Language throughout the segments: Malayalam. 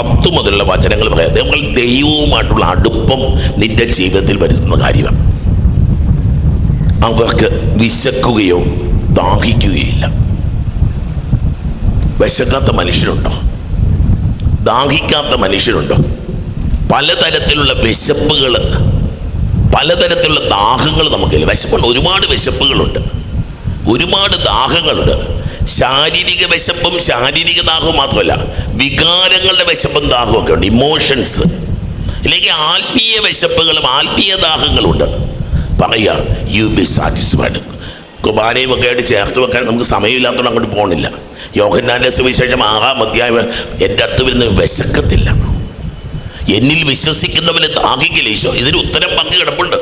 പത്ത് മുതലുള്ള വചനങ്ങൾ പറയാം. നമ്മൾ ദൈവവുമായിട്ടുള്ള അടുപ്പം നിന്റെ ജീവിതത്തിൽ വരുത്തുന്ന കാര്യമാണ്. അവർക്ക് വിശക്കുകയോ ദാഹിക്കുകയില്ല. വിശക്കാത്ത മനുഷ്യരുണ്ടോ? ദാഹിക്കാത്ത മനുഷ്യരുണ്ടോ? പലതരത്തിലുള്ള വിശപ്പുകൾ പലതരത്തിലുള്ള ദാഹങ്ങൾ നമുക്കില്ല. വിശപ്പുണ്ട്. ഒരുപാട് വിശപ്പുകളുണ്ട്. ഒരുപാട് ദാഹങ്ങളുണ്ട്. ശാരീരിക വിശപ്പും ശാരീരിക ദാഹവും മാത്രമല്ല വികാരങ്ങളുടെ വിശപ്പും ദാഹവും ഒക്കെ ഉണ്ട്. ഇമോഷൻസ് അല്ലെങ്കിൽ ആത്മീയ വിശപ്പുകളും ആത്മീയ ദാഹങ്ങളുണ്ട്. പറയുക യു ബി സാറ്റിസ്ഫൈഡ് കുർബാനയും ഒക്കെ ആയിട്ട് ചേർത്ത് വെക്കാൻ നമുക്ക് സമയമില്ലാത്തതുകൊണ്ട് അങ്ങോട്ട് പോകണില്ല യോഹന്നാന്റെ സുവിശേഷം ആറാം അധ്യായം എന്റെ അടുത്ത് വരുന്ന വിശക്കത്തില്ല. എന്നിൽ വിശ്വസിക്കുന്നവന് ദാഹിക്കില്ല ഈശോ. ഇതിന് ഉത്തരം പങ്ക് കിടപ്പുണ്ട്.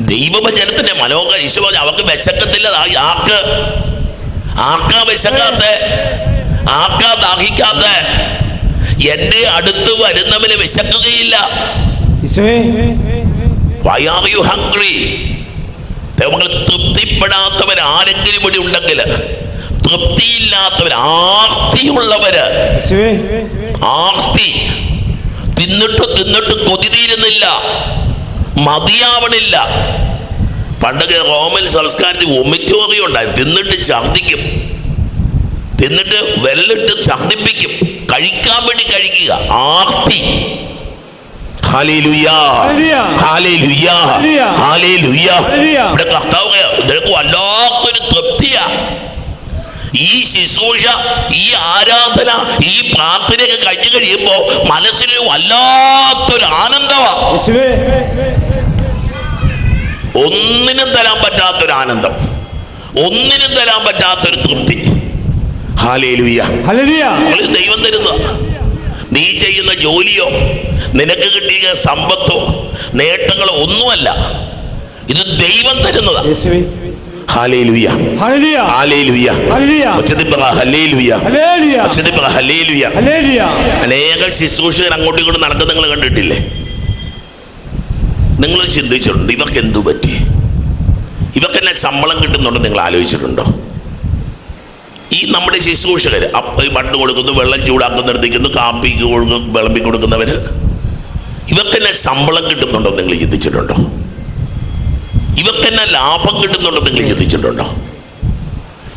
ദൈവഭജനത്തിന്റെ മനോഹര ഈശോ അവർക്ക് വിശക്കത്തില്ല. ആർക്ക് ആർക്കാ വിശക്കാത്ത ആർക്കാ ദാഹിക്കാത്ത എന്റെ അടുത്ത് വരുന്നവന് വിശക്കുകയില്ല. തൃപ്തിപ്പെടാത്തവർ ആരെങ്കിലും ഇവിടെ ഉണ്ടെങ്കിൽ തൃപ്തിയില്ലാത്തവർ ആർത്തിയുള്ളവര്. ആർത്തി തിന്നിട്ട് തിന്നിട്ട് കൊതി തീരുന്നില്ല മതിയാവണില്ല. പണ്ടൊക്കെ റോമൻ സംസ്കാരത്തിൽ ഒമിറ്റോറിയം ഉണ്ടായി. തിന്നിട്ട് ഛർദിക്കും തിന്നിട്ട് വെല്ലിട്ട് ഛർദിപ്പിക്കും കഴിക്കാൻ വേണ്ടി കഴിക്കുക. ആർത്തി. ഇവിടെ കർത്താവ് നിനക്ക് വല്ലാത്തൊരു തൃപ്തിയാ. ഈ ശുശ്രൂഷ ഈ ആരാധന ഈ പ്രാർത്ഥനയൊക്കെ കഴിഞ്ഞു കഴിയുമ്പോ മനസ്സിന് വല്ലാത്തൊരു ആനന്ദമാ. യേശുവേ. ഒന്നിനും തരാൻ പറ്റാത്തൊരു ആനന്ദം. ഒന്നിനും തരാൻ പറ്റാത്തൊരു തൃപ്തി. ദൈവം തരുന്ന നീ ചെയ്യുന്ന ജോലിയോ നിനക്ക് കിട്ടിയ സമ്പത്തോ നേട്ടങ്ങളോ ഒന്നുമല്ല. ഇത് ദൈവം തരുന്നതാ. അനേകം ശുശ്രൂഷകർ അങ്ങോട്ടും ഇങ്ങോട്ടും നടക്കുന്നത് നിങ്ങൾ കണ്ടിട്ടില്ലേ? നിങ്ങൾ ചിന്തിച്ചിട്ടുണ്ട് ഇവർക്ക് എന്തു പറ്റി? ഇവർക്ക് എന്നെ ശമ്പളം കിട്ടുന്നുണ്ടോ നിങ്ങൾ ആലോചിച്ചിട്ടുണ്ടോ? ഈ നമ്മുടെ ശുശ്രൂഷകർ മണ്ണ് കൊടുക്കുന്നു വെള്ളം ചൂടാക്കുന്നിടത്തേക്കുന്നു കാപ്പി കൊടുക്കും വിളമ്പി കൊടുക്കുന്നവർ ഇവർക്ക് എന്നെ ശമ്പളം കിട്ടുന്നുണ്ടോ നിങ്ങൾ ചിന്തിച്ചിട്ടുണ്ടോ? ഇവർക്ക് എന്നെ ലാഭം കിട്ടുന്നുണ്ടോ നിങ്ങൾ ചിന്തിച്ചിട്ടുണ്ടോ?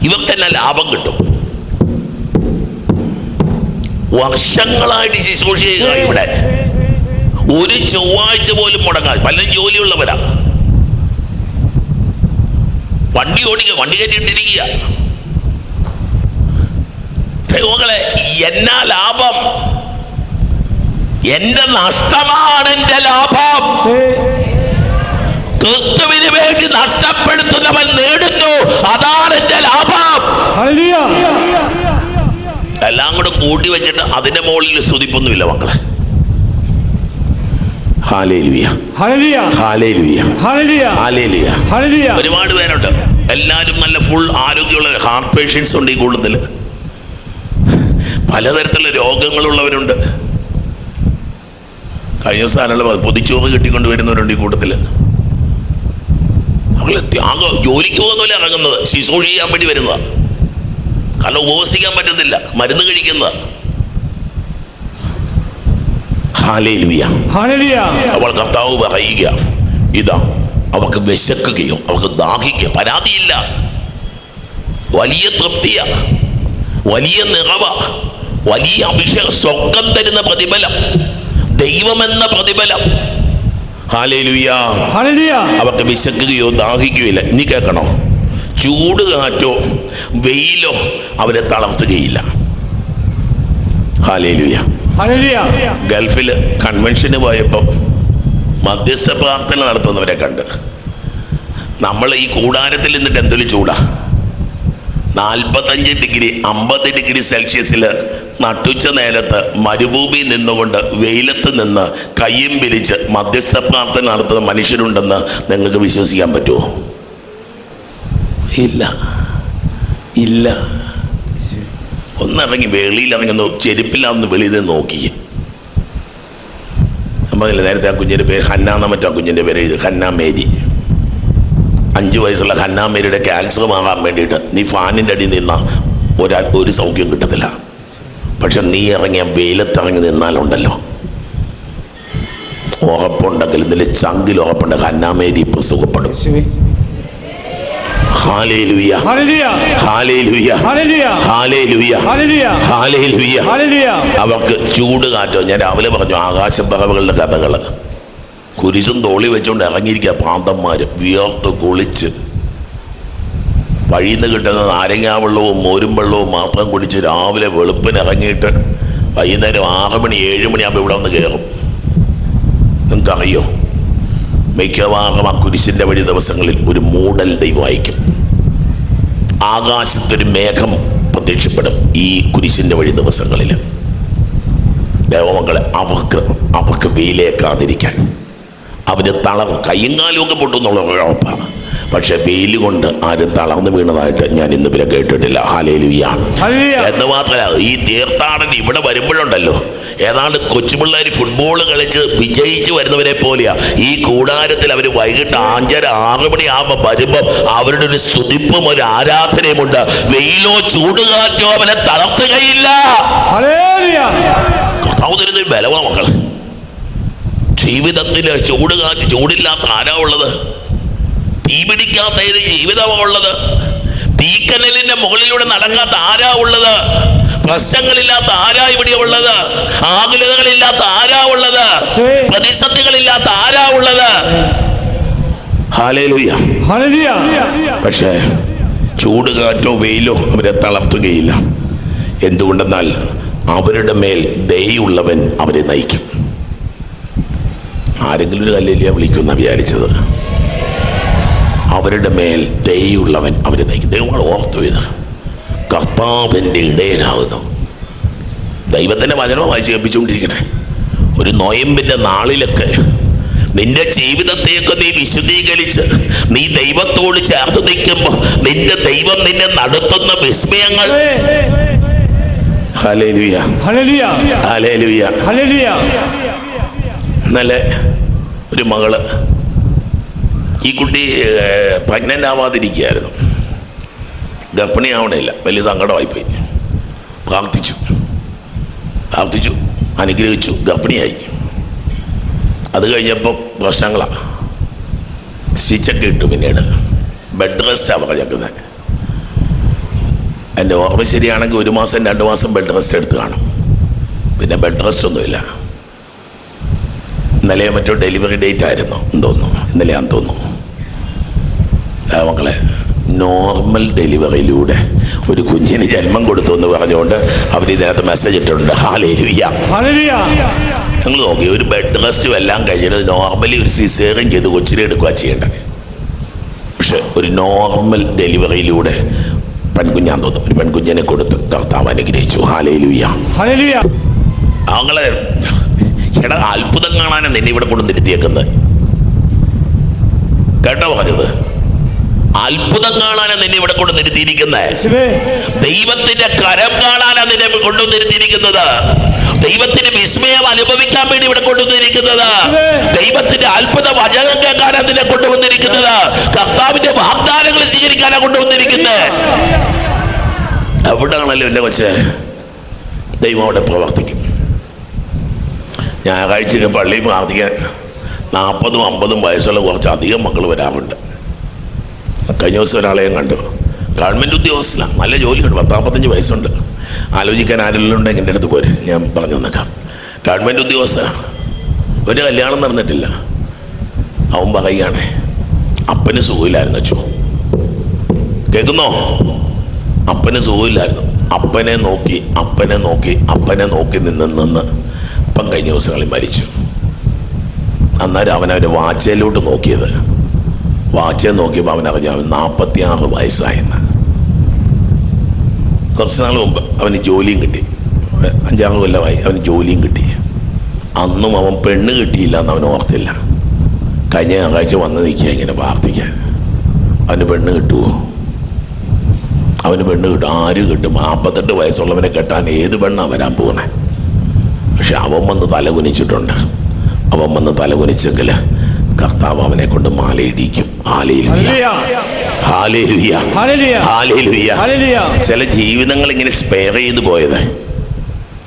ഇവർക്ക് എന്നെ ലാഭം കിട്ടും. വർഷങ്ങളായിട്ട് ശുശ്രൂഷ ചെയ്യുക ഇവിടെ. ഒരു ചൊവ്വാഴ്ച പോലും മുടങ്ങാതെ പലരും ജോലിയുള്ളവരാ. വണ്ടി ഓടിക്കുക വണ്ടി കയറ്റിയിട്ടിരിക്കുക. ദൈവങ്ങളെ എന്നാ ലാഭം? എന്റെ നഷ്ടമാണ് എന്റെ ലാഭം. ക്രിസ്തുവിന് വേണ്ടി നഷ്ടപ്പെടുത്തുന്നവൻ നേടുന്നു. അതാണ് എന്റെ ലാഭം. എല്ലാം കൂടെ കൂട്ടി വെച്ചിട്ട് അതിന്റെ മുകളിൽ സ്തുതിപ്പൊന്നുമില്ല മക്കളെ ഹാലേലുയ ഹല്ലേലൂയ ഹാലേലുയ ഹല്ലേലൂയ ഹാലേലുയ ഹല്ലേലൂയ ഒരുപാട് പേരുണ്ട്. എല്ലാവരും നല്ല ഫുൾ ആരോഗ്യമുള്ള ഹാർട്ട് പേഷ്യൻസ് ഉണ്ട് ഈ കൂടുതൽ പലതരത്തിലുള്ള രോഗങ്ങളുള്ളവരുണ്ട്. കഴിഞ്ഞ സ്ഥാനമുള്ള പൊതിച്ചോറ് കെട്ടിക്കൊണ്ട് വരുന്നവരുണ്ട് ഈ കൂട്ടത്തിൽ അവൾ ത്യാഗം. ജോലിക്ക് പോകുന്നില്ല ഇറങ്ങുന്നത്. ശുശ്രൂഷ ചെയ്യാൻ വേണ്ടി വരുന്നതാണ് കാരണം ഉപവസിക്കാൻ പറ്റുന്നില്ല മരുന്ന് കഴിക്കുന്നതാ. ഹാലേലുയ ഹല്ലേലൂയ അവൾ കർത്താവ് പറയുക ഇതാ അവർക്ക് വിശക്കുകയോ അവർക്ക് ദാഹിക്കുക. പരാതിയില്ല. വലിയ തൃപ്തിയ. വലിയ നിറവ. വലിയ അഭിഷേക സ്വർഗം തരുന്ന പ്രതിഫലം. ദൈവമെന്ന പ്രതിഫലം. അവർക്ക് വിശക്കുകയോ ദാഹിക്കുകയോ ഇല്ല. ഇനി കേൾക്കണോ? ചൂട് കാറ്റോ വെയിലോ അവരെ തളർത്തുകയില്ല. ഗൾഫിൽ കൺവെൻഷന് പോയപ്പോൾ മധ്യസ്ഥ പ്രാർത്ഥന നടത്തുന്നവരെ കണ്ട്. നമ്മൾ ഈ കൂടാരത്തിൽ നിന്നിട്ട് എന്തൊരു ചൂടാ. നാൽപ്പത്തഞ്ച് ഡിഗ്രി അമ്പത് ഡിഗ്രി സെൽഷ്യസിൽ നട്ടുച്ച നേരത്ത് മരുഭൂമി നിന്നുകൊണ്ട് വെയിലത്ത് നിന്ന് കയ്യും പിരിച്ച് മധ്യസ്ഥ പ്രാർത്ഥന നടത്തുന്ന മനുഷ്യരുണ്ടെന്ന് നിങ്ങൾക്ക് വിശ്വസിക്കാൻ പറ്റുമോ? ഇല്ല. ഇല്ല. ഒന്നിറങ്ങി വെളിയിൽ ഇറങ്ങി ചെരുപ്പില്ലാന്ന് വെളിയിൽ നോക്കി. നമ്മളില്ല നേരത്തെ ആ കുഞ്ഞിന്റെ പേര് ഹന്നാന്ന എന്ന ആ കുഞ്ഞിന്റെ പേര് എഴുതി ഹന്നാ മേരി. അഞ്ച് വയസ്സുള്ള ഹന്നാ മേരിയുടെ ക്യാൻസർ മാറാൻ വേണ്ടിയിട്ട് നീ ഫാനിന്റെ അടി നിന്ന ഒരാൾ ഒരു സൗഖ്യം കിട്ടത്തില്ല. പക്ഷെ നീ ഇറങ്ങിയ വെയിലത്തിറങ്ങി നിന്നാലുണ്ടല്ലോ. ഉറപ്പുണ്ടെങ്കിൽ ഇതിൽ ചങ്കിൽ ഉറപ്പുണ്ട്. ഹന്നാമേരി ഇപ്പോൾ സുഖപ്പെടും യേശുവേ ഹാലേലുയ ഹല്ലേലൂയ ഹാലേലുയ ഹല്ലേലൂയ ഹാലേലുയ ഹല്ലേലൂയ ഹാലേലുയ ഹല്ലേലൂയ അവർക്ക് ചൂട് കാറ്റോ. ഞാൻ രാവിലെ പറഞ്ഞു ആകാശപ്പറവുകളുടെ കഥകൾ കുരിശും തോളി വെച്ചുകൊണ്ട് ഇറങ്ങിയിരിക്കുക പ്രാന്തന്മാർ വിയർത്ത് കുളിച്ച്. വഴിയിൽ നിന്ന് കിട്ടുന്ന നാരങ്ങാ വെള്ളവും മോരും വെള്ളവും മാത്രം കുടിച്ച് രാവിലെ വെളുപ്പിന് ഇറങ്ങിയിട്ട് വൈകുന്നേരം ആറ് മണി ഏഴ് മണിയാകുമ്പോൾ ഇവിടെ വന്ന് കയറും നിങ്ങൾക്കറിയോ? മിക്കവാറും ആ കുരിശിന്റെ വഴി ദിവസങ്ങളിൽ ഒരു മൂടൽ ദൈവമായിരിക്കും ആകാശത്തൊരു മേഘം പ്രത്യക്ഷപ്പെടും ഈ കുരിശിന്റെ വഴി ദിവസങ്ങളിൽ. ദേവമക്കളെ അവർക്ക് അവർക്ക് വെയിലേക്കാതിരിക്കാൻ. അവർ തളർ കയ്യും ഒക്കെ പൊട്ടുന്നുള്ള ഉറപ്പാണ്. പക്ഷെ വെയിൽ കൊണ്ട് ആരും തളർന്നു വീണതായിട്ട് ഞാൻ ഇന്ന് വരെ കേട്ടിട്ടില്ല. ഹാലേലുയ്യ എന്ന് മാത്രമല്ല ഈ തീർത്ഥാടനം ഇവിടെ വരുമ്പോഴുണ്ടല്ലോ. ഏതാണ്ട് കൊച്ചുപിള്ളേർ ഫുട്ബോൾ കളിച്ച് വിജയിച്ച് വരുന്നവരെ പോലെയാ. ഈ കൂടാരത്തിൽ അവർ വൈകിട്ട് അഞ്ചര ആറ് മണിയാകുമ്പോൾ വരുമ്പോൾ അവരുടെ ഒരു സ്തുതിപ്പും ഒരു ആരാധനയും ഉണ്ട്. വെയിലോ ചൂടുകാറ്റോ അവനെ തളർത്തുകയില്ല. കർത്താവ് തരുന്ന ബലവാ മക്കൾ ജീവിതത്തിൽ ചൂടുകാറ്റ് ചൂടില്ലാത്ത ആരാ ഉള്ളത്? തീ പിടിക്കാത്ത ഏത് ജീവിതമാണ് ഉള്ളത്? തീക്കനലിന്റെ മുകളിലൂടെ നടക്കാത്ത ആരാ ഉള്ളത്? പ്രശ്നങ്ങളില്ലാത്ത ആരാ ഇവിടെ ഉള്ളത്? ആകുലതകളില്ലാത്ത ആരാ ഉള്ളത്? പ്രതിസന്ധികളില്ലാത്ത ആരാ ഉള്ളത്? പക്ഷേ ചൂട് കാറ്റോ വെയിലോ അവരെ തളർത്തുകയില്ല. എന്തുകൊണ്ടെന്നാൽ അവരുടെ മേൽ ദയുള്ളവൻ അവരെ നയിക്കും. ആരെങ്കിലും ഒരു കല്ലില്ല വിളിക്കുന്ന വിചാരിച്ചത്. അവരുടെ മേൽ ദയുള്ളവൻ അവരെ നയിക്കും. ദൈവങ്ങൾ ഓർത്തു ഇത് കർത്താവിന്റെ ഇടയനാകുന്നു. ദൈവത്തിന്റെ വചനം വായിച്ച് കേൾപ്പിച്ചുകൊണ്ടിരിക്കണേ ഒരു നോയമ്പിന്റെ നാളിലൊക്കെ നിന്റെ ജീവിതത്തെയൊക്കെ നീ വിശദീകരിച്ച് നീ ദൈവത്തോട് ചേർത്ത് നിൽക്കുമ്പോൾ നിന്റെ ദൈവം നിന്നെ നടത്തുന്ന വിസ്മയങ്ങൾ. ഇന്നലെ ഒരു മകൾ ഈ കുട്ടി പ്രഗ്നന്റ് ആവാതിരിക്കുകയായിരുന്നു. ഗർഭിണിയാവണില്ല വലിയ സങ്കടമായിപ്പോയി. പ്രാർത്ഥിച്ചു. പ്രാർത്ഥിച്ചു. അനുഗ്രഹിച്ചു. ഗർഭിണിയായി. അത് കഴിഞ്ഞപ്പം പ്രശ്നങ്ങളാണ് സ്റ്റിച്ചൊക്കെ ഇട്ടു പിന്നീട്. ബെഡ് റെസ്റ്റാണ് പറഞ്ഞേക്കുന്നത്. എന്റെ ഓർമ്മ ശരിയാണെങ്കിൽ ഒരു മാസം രണ്ട് മാസം ബെഡ് റെസ്റ്റ് എടുത്ത് കാണും. പിന്നെ ബെഡ് റെസ്റ്റ് ഒന്നുമില്ല ഇന്നലെ മറ്റോ ഡെലിവറി ഡേറ്റ് ആയിരുന്നു. എന്ന് തോന്നുന്നു ഇന്നലെയാന്ന് തോന്നുന്നു. മക്കളെ നോർമൽ ഡെലിവറിയിലൂടെ ഒരു കുഞ്ഞിന് ജന്മം കൊടുത്തു എന്ന് പറഞ്ഞുകൊണ്ട് അവർ ഇതിനകത്ത് മെസ്സേജ് ഇട്ടിട്ടുണ്ട്. ഹല്ലേലൂയ നിങ്ങൾ നോക്കി ഒരു ബെഡ് റെസ്റ്റും എല്ലാം കഴിഞ്ഞിട്ട് നോർമലി ഒരു സിസേറിയൻ ചെയ്ത് കൊച്ചിനെ എടുക്കുക ചെയ്യേണ്ടത്. പക്ഷെ ഒരു നോർമൽ ഡെലിവറിയിലൂടെ പെൺകുഞ്ഞാൻ തോന്നും ഒരു പെൺകുഞ്ഞിനെ കൊടുത്ത് കർത്താവ് അനുഗ്രഹിച്ചു. ഹല്ലേലൂയ അവങ്ങളെ എടാ അത്ഭുതം കാണാനാണ് നിന്നെ ഇവിടെ കൊണ്ടുവന്നിരുത്തിയേക്കുന്നത് കേട്ടോ പറഞ്ഞത്? അത്ഭുതം കാണാനാണ് നിന്നെ ഇവിടെ കൊണ്ട് നിർത്തിയിരിക്കുന്നത്. ദൈവത്തിന്റെ കരം കാണാനാണ് നിന്നെ കൊണ്ടു നിർത്തിയിരിക്കുന്നത്. ദൈവത്തിന്റെ വിസ്മയം അനുഭവിക്കാൻ വേണ്ടി ഇവിടെ കൊണ്ടുവന്നിരിക്കുന്നത് ദൈവത്തിന്റെ അത്ഭുത വചനം കേൾക്കാനാണ് നിന്നെ കൊണ്ടുവന്നിരിക്കുന്നത് കർത്താവിന്റെ വാഗ്ദാനങ്ങൾ സ്വീകരിക്കാനാണ് കൊണ്ടുവന്നിരിക്കുന്നത് എവിടാണല്ലോ എന്റെ കൊച്ചെ. ദൈവം അവിടെ പ്രവർത്തിക്കും. ഞായറാഴ്ചയൊക്കെ പള്ളിയിൽ പ്രാർത്ഥിക്കാൻ നാൽപ്പതും അമ്പതും വയസ്സുള്ള കുറച്ച് അധികം മക്കൾ വരാറുണ്ട്. കഴിഞ്ഞ ദിവസം ഒരാളെയും കണ്ടു. ഗവൺമെന്റ് ഉദ്യോഗസ്ഥനാണ് നല്ല ജോലിയുണ്ട്. പത്താമ്പത്തഞ്ച് വയസ്സുണ്ട്. ആലോചിക്കാൻ ആരെല്ലാം ഉണ്ടെങ്കിൽ എന്റെ അടുത്ത് പോരെ. ഞാൻ പറഞ്ഞു തന്നേക്കാം. ഗവൺമെന്റ് ഉദ്യോഗസ്ഥനാണ് ഒരു കല്യാണം നടന്നിട്ടില്ല. അവൻ പറയുകയാണേ അപ്പന് സുഖമില്ലായിരുന്നു അച്ഛോ. കേൾക്കുന്നോ? അപ്പന് സുഖമില്ലായിരുന്നു. അപ്പനെ നോക്കി അപ്പനെ നോക്കി അപ്പനെ നോക്കി നിന്ന് നിന്ന് അപ്പം കഴിഞ്ഞ ദിവസങ്ങളിൽ മരിച്ചു. അന്നേരം അവനവന്റെ വാച്ചയിലോട്ട് നോക്കിയത്. വാച്ചയെ നോക്കിയപ്പോൾ അവൻ അറിഞ്ഞു അവൻ നാൽപ്പത്തിയാറ് വയസ്സായെന്ന്. കുറച്ച് നാൾ മുമ്പ് അവന് ജോലിയും കിട്ടി. അഞ്ചാറ് കൊല്ലമായി അവന് ജോലിയും കിട്ടി. അന്നും അവൻ പെണ്ണ് കിട്ടിയില്ല എന്ന് അവൻ ഓർത്തില്ല. കഴിഞ്ഞ ഞായറാഴ്ച വന്ന് നിൽക്കുക ഇങ്ങനെ പ്രാർത്ഥിക്കാൻ. അവന് പെണ്ണ് കിട്ടുമോ അവന് പെണ്ണ് കിട്ടും. ആര് കിട്ടും? നാൽപ്പത്തെട്ട് വയസ്സുള്ളവനെ കെട്ടാൻ ഏത് പെണ്ണാണ് വരാൻ പോകുന്നത് പക്ഷെ അവൻ വന്ന് തലകുനിച്ചിട്ടുണ്ട്. അവൻ വന്ന് തലകുനിച്ചെങ്കിൽ കർത്താവ് അവനെ കൊണ്ട് മാലയിടിക്കും. ചില ജീവിതങ്ങൾ ഇങ്ങനെ സ്പെയർ ചെയ്ത് പോയത്.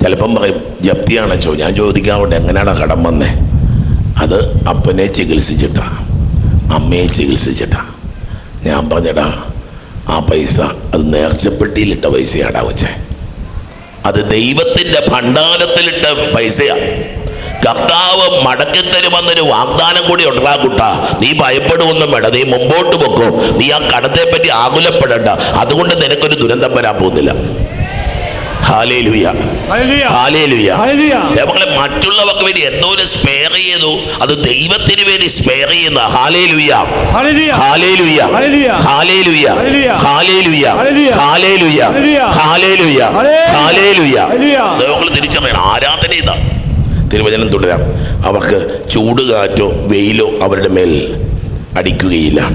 ചിലപ്പം പറയും ജപ്തിയാണച്ചോ ഞാൻ ചോദിക്കാവട്ടെ എങ്ങനെയാണ് കടം വന്നേ? അത് അപ്പനെ ചികിത്സിച്ചിട്ടാ. അമ്മയെ ചികിത്സിച്ചിട്ടാ. ഞാൻ പറഞ്ഞടാ ആ പൈസ അത് നേർച്ചപ്പെട്ടിയിലിട്ട പൈസയാടാ വെച്ചേ അത് ദൈവത്തിന്റെ ഭണ്ഡാരത്തിലിട്ട പൈസയാ. കർത്താവ് മടക്കി തരുമെന്നൊരു വാഗ്ദാനം കൂടി ഉണ്ടാ കുട്ട നീ ഭയപ്പെടുവൊന്നും വേണ്ട നീ മുമ്പോട്ട് പൊക്കോ നീ ആ കടത്തെ പറ്റി ആകുലപ്പെടണ്ട അതുകൊണ്ട് നിനക്കൊരു ദുരന്തം വരാൻ പോകുന്നില്ല മറ്റുള്ളവർക്ക് വേണ്ടി എന്തോരം സ്പെയർ ചെയ്തു അത് ദൈവത്തിന് വേണ്ടി സ്പെയർ ചെയ്യുന്ന തിരിച്ചറിയണം ആരാധന ഇതാ തിരുവചനം തുടരാം. അവർക്ക് ചൂടുകാറ്റോ വെയിലോ അവരുടെ മേൽ അടിക്കുകയില്ല.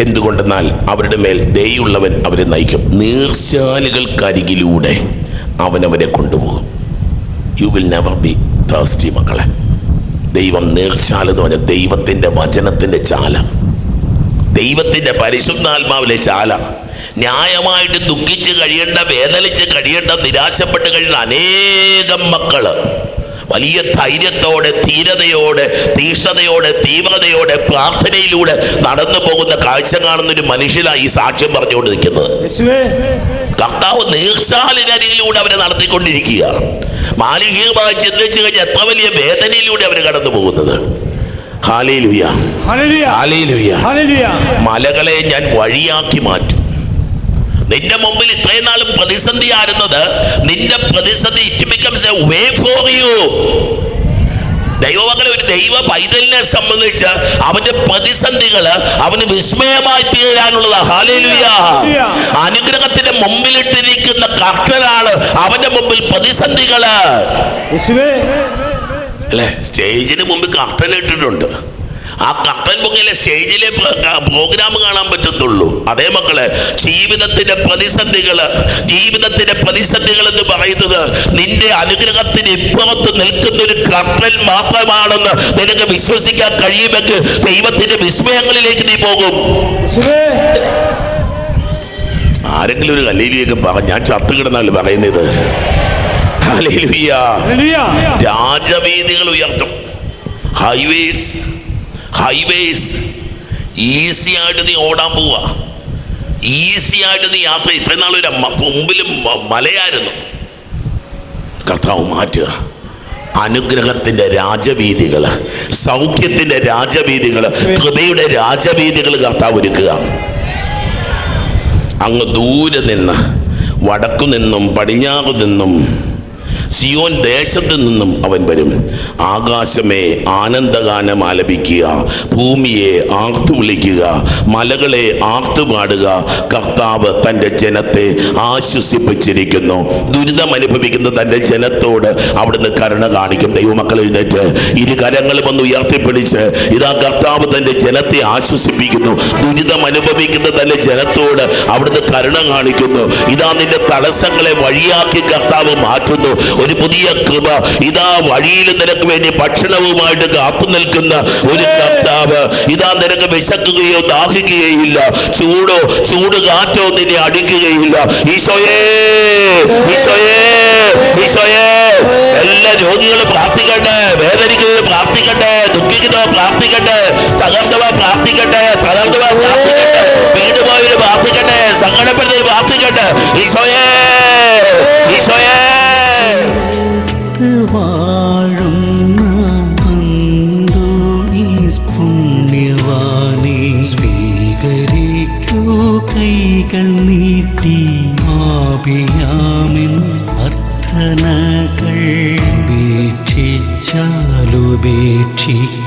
എന്തുകൊണ്ടെന്നാൽ അവരുടെ മേൽ ദയുള്ളവൻ അവരെ നയിക്കും. നീർച്ചാലുകൾക്കരികിലൂടെ അവനവരെ കൊണ്ടുപോകും. You will never be thirsty മക്കളെ. ദൈവം നീർച്ചാൽ എന്ന് പറഞ്ഞാൽ ദൈവത്തിന്റെ വചനത്തിന്റെ ചാല. ദൈവത്തിന്റെ പരിശുദ്ധാത്മാവിലെ ചാല. ന്യായമായിട്ട് ദുഃഖിച്ച് കഴിയേണ്ട വേദനിച്ച് കഴിയേണ്ട നിരാശപ്പെട്ട് കഴിയുന്ന അനേകം മക്കൾ വലിയ ധൈര്യത്തോടെ ധീരതയോടെ തീക്ഷണതയോടെ തീവ്രതയോടെ പ്രാർത്ഥനയിലൂടെ നടന്നു പോകുന്ന കാഴ്ച കാണുന്ന ഒരു മനുഷ്യനായി ഈ സാക്ഷ്യം പറഞ്ഞുകൊണ്ട് നിൽക്കുന്നത് കർത്താവ് നീർച്ചാലിനരികിലൂടെ അവരെ നടത്തിക്കൊണ്ടിരിക്കുക. മാലിന്യമായി ചിന്തിച്ചു കഴിഞ്ഞാൽ എത്ര വലിയ വേദനയിലൂടെ അവർ കടന്നു പോകുന്നത്. മലകളെ ഞാൻ വഴിയാക്കി മാറ്റും. നിന്റെ മുമ്പിൽ ഇത്രയും നാളും പ്രതിസന്ധി ആയിരുന്നത് നിന്റെ പ്രതിസന്ധി it becomes a way for you ദൈവമകളെ ഒരു ദൈവ പൈതലിനെ സംബന്ധിച്ച് അവന്റെ പ്രതിസന്ധികൾ അവന് വിസ്മയമായി തീരാനുള്ളതാ. ഹാലേലുയ അനുഗ്രഹത്തിന്റെ മുമ്പിലിട്ടിരിക്കുന്ന കർത്തനാണ് അവന്റെ മുമ്പിൽ പ്രതിസന്ധികൾ. അല്ലെ അല്ലേ? സ്റ്റേജിന് മുമ്പിൽ കർട്ടൻ ഇട്ടിട്ടുണ്ട്. ആ കട്ടൻ പുകയിലെ സ്റ്റേജിലെ പ്രോഗ്രാം കാണാൻ പറ്റത്തുള്ളൂ. അതേ മക്കളെ ജീവിതത്തിന്റെ പ്രതിസന്ധികൾ ജീവിതത്തിന്റെ പ്രതിസന്ധികൾ എന്ന് പറയുന്നത് നിന്റെ അനുഗ്രഹത്തിന് ഇപ്പുറത്ത് നിൽക്കുന്ന ഒരു കട്ടൻ മാത്രമാണെന്ന് നിനക്ക് വിശ്വസിക്കാൻ കഴിയുമെങ്കിൽ ദൈവത്തിന്റെ വിസ്മയങ്ങളിലേക്ക് നീ പോകും. ആരെങ്കിലും ഒരു കലയിലേക്ക് പറഞ്ഞു ഞാൻ ചത്തു കിടന്നാലും പറയുന്നത് രാജവീതികൾ ഉയർത്തും. ഹൈവേസ് ഹൈവേസ് ഈസി ആയിട്ട് നീ ഓടാൻ പോവുക ഈസി ആയിട്ട് നീ യാത്ര ഇത്രയും നാളൊരു മുമ്പിലും മലയായിരുന്നു. കർത്താവ് മാറ്റുക. അനുഗ്രഹത്തിന്റെ രാജവീതികൾ സൗഖ്യത്തിന്റെ രാജവീതികൾ കൃപയുടെ രാജവീതികൾ കർത്താവ് ഒരുക്കുക. അങ്ങ് ദൂരെ നിന്ന് വടക്കു നിന്നും പടിഞ്ഞാറ് നിന്നും സിയോൻ ദേശത്ത് നിന്നും അവൻ വരും. ആകാശമേ ആനന്ദഗാനം ആലപിക്കുക ഭൂമിയെ ആർത്തു വിളിക്കുക മലകളെ ആർത്തു പാടുക. കർത്താവ് തന്റെ ജനത്തെ ആശ്വസിപ്പിച്ചിരിക്കുന്നു. ദുരിതം അനുഭവിക്കുന്ന തന്റെ ജനത്തോട് അവിടുന്ന് കരുണ കാണിക്കും. ദൈവമക്കൾ എഴുന്നേറ്റ് ഇരു കരങ്ങളും ഒന്ന് ഉയർത്തിപ്പിടിച്ച് ഇതാ കർത്താവ് തന്റെ ജനത്തെ ആശ്വസിപ്പിക്കുന്നു. ദുരിതം അനുഭവിക്കുന്ന തന്റെ ജനത്തോട് അവിടുന്ന് കരുണ കാണിക്കുന്നു. ഇതാ നിന്റെ തടസ്സങ്ങളെ വഴിയാക്കി കർത്താവ് മാറ്റുന്നു. ഒരു പുതിയ കൃപ ഇതാ വഴിയിൽ നിനക്ക് വേണ്ടി ഭക്ഷണവുമായിട്ട് കാത്തു നിൽക്കുന്ന ഒരു കർത്താവ് ഇതാ നിനക്ക് വിശക്കുകയോ ദാഹിക്കുകയില്ല. ചൂടോ ചൂട് കാറ്റോ നിന്നെ അടിക്കുകയില്ല. ഈശോയേ ഈശോയേ. ഈശോയേ എല്ലാ രോഗികളും പ്രാർത്ഥിക്കട്ടെ വേദനിക്കുക പ്രാർത്ഥിക്കട്ടെ ദുഃഖിക്കുന്നവ പ്രാർത്ഥിക്കട്ടെ തകർന്നവ പ്രാർത്ഥിക്കട്ടെ തകർന്നവ പ്രാർത്ഥിക്കട്ടെ വീട് പോയവർ പ്രാർത്ഥിക്കട്ടെ സങ്കടപ്പെടുന്നവർ പ്രാർത്ഥിക്കട്ടെ. ഈശോയേ. ഈശോയേ. cheek.